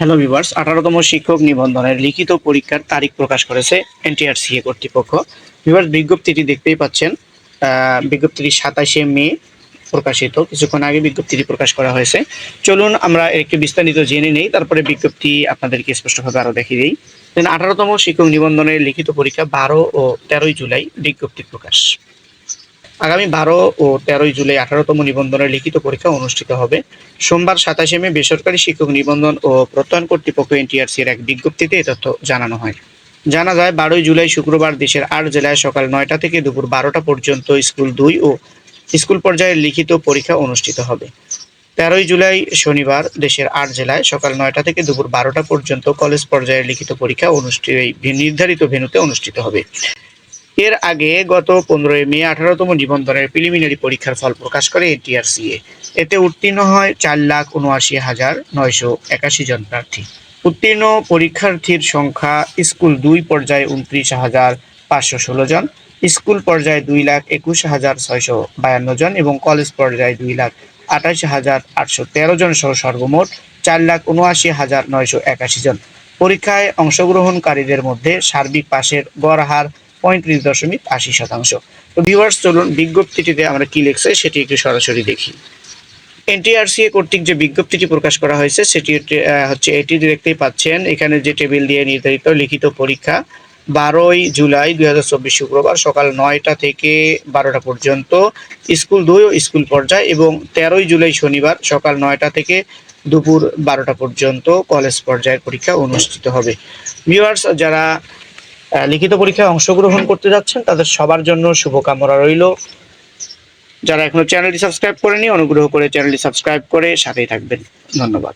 Hello viewers আঠারোতম শিক্ষক নিবন্ধনের লিখিত পরীক্ষার তারিখ প্রকাশ করেছে এনটিআরসিএ কর্তৃপক্ষ। ভিভার্স বিজ্ঞপ্তিটি দেখতেই পাচ্ছেন বিজ্ঞপ্তিটি সাতাশে মে প্রকাশিত। কিছুক্ষণ আগে বিজ্ঞপ্তিটি প্রকাশ করা হয়েছে। চলুন আমরা একটু বিস্তারিত জেনে নেই, তারপরে বিজ্ঞপ্তি আপনাদেরকে স্পষ্টভাবে আরও দেখিয়ে দিই। দেন আঠারোতম শিক্ষক নিবন্ধনের লিখিত পরীক্ষা বারো ও তেরোই জুলাই বিজ্ঞপ্তি প্রকাশ। আগামী বারো ও তেরোই জুলাই আঠারোতম নিবন্ধনের লিখিত পরীক্ষা অনুষ্ঠিত হবে। সোমবার সাতাশে মে বেসরকারি শিক্ষক নিবন্ধন ও প্রত্যয়ন কর্তৃপক্ষ এনটিআরসির এক বিজ্ঞপ্তিতে এ তথ্য জানানো হয়। জানা যায়, বারোই জুলাই শুক্রবার দেশের আট জেলায় সকাল নয়টা থেকে দুপুর বারোটা পর্যন্ত স্কুল দুই ও স্কুল পর্যায়ের লিখিত পরীক্ষা অনুষ্ঠিত হবে। তেরোই জুলাই শনিবার দেশের আট জেলায় সকাল নয়টা থেকে দুপুর বারোটা পর্যন্ত কলেজ পর্যায়ের লিখিত পরীক্ষা অনুষ্ঠিত নির্ধারিত ভেন্যুতে অনুষ্ঠিত হবে। এর আগে গত পনেরোই মে আঠারোতম নিবন্ধনের প্রিলিমিনারি পরীক্ষার ফল প্রকাশ করে এনটিআরসিএ এতে উত্তীর্ণ হয় চার লাখ উনআশি হাজার নয়শো একাশি জন প্রার্থী। উত্তীর্ণ পরীক্ষার্থীর সংখ্যা স্কুল দুই পর্যায়ে উনত্রিশ হাজার পাঁচশো ষোলো জন, স্কুল পর্যায়ে দুই লাখ একুশ হাজার ছয়শো বায়ান্ন জন এবং কলেজ পর্যায়ে দুই লাখ আঠাশ হাজার আটশো তেরো জন সহ সর্বমোট চার লাখ উনআশি হাজার নয়শো একাশি জন। পরীক্ষায় অংশগ্রহণকারীদের মধ্যে সার্বিক পাশের গড় হার পঁয়ত্রিশ দশমিক আশি শতাংশ। তো ভিউয়ার্স চলুন বিজ্ঞপ্তিটিতে আমরা কি লিখছে সেটি একটু সরাসরি দেখি। এনটিআরসিএ কর্তৃক যে বিজ্ঞপ্তিটি প্রকাশ করা হয়েছে, সেটি হচ্ছে- এটি দেখতেই পাচ্ছেন, এখানে যে টেবিল দিয়ে নির্ধারিত লিখিত পরীক্ষা, বারোই জুলাই দুই হাজার চব্বিশ শুক্রবার সকাল নয়টা থেকে বারোটা পর্যন্ত স্কুল দুই ও স্কুল পর্যায় এবং তেরোই জুলাই শনিবার সকাল নয়টা থেকে দুপুর বারোটা পর্যন্ত কলেজ পর্যায়ের পরীক্ষা অনুষ্ঠিত হবে। ভিউয়ার্স যারা লিখিত পরীক্ষায় অংশগ্রহণ করতে যাচ্ছেন, তাদের সবার জন্য শুভকামনা রইল। যারা এখনও চ্যানেলটি সাবস্ক্রাইব করেনি, অনুগ্রহ করে চ্যানেলটি সাবস্ক্রাইব করে সাথেই থাকবেন। ধন্যবাদ।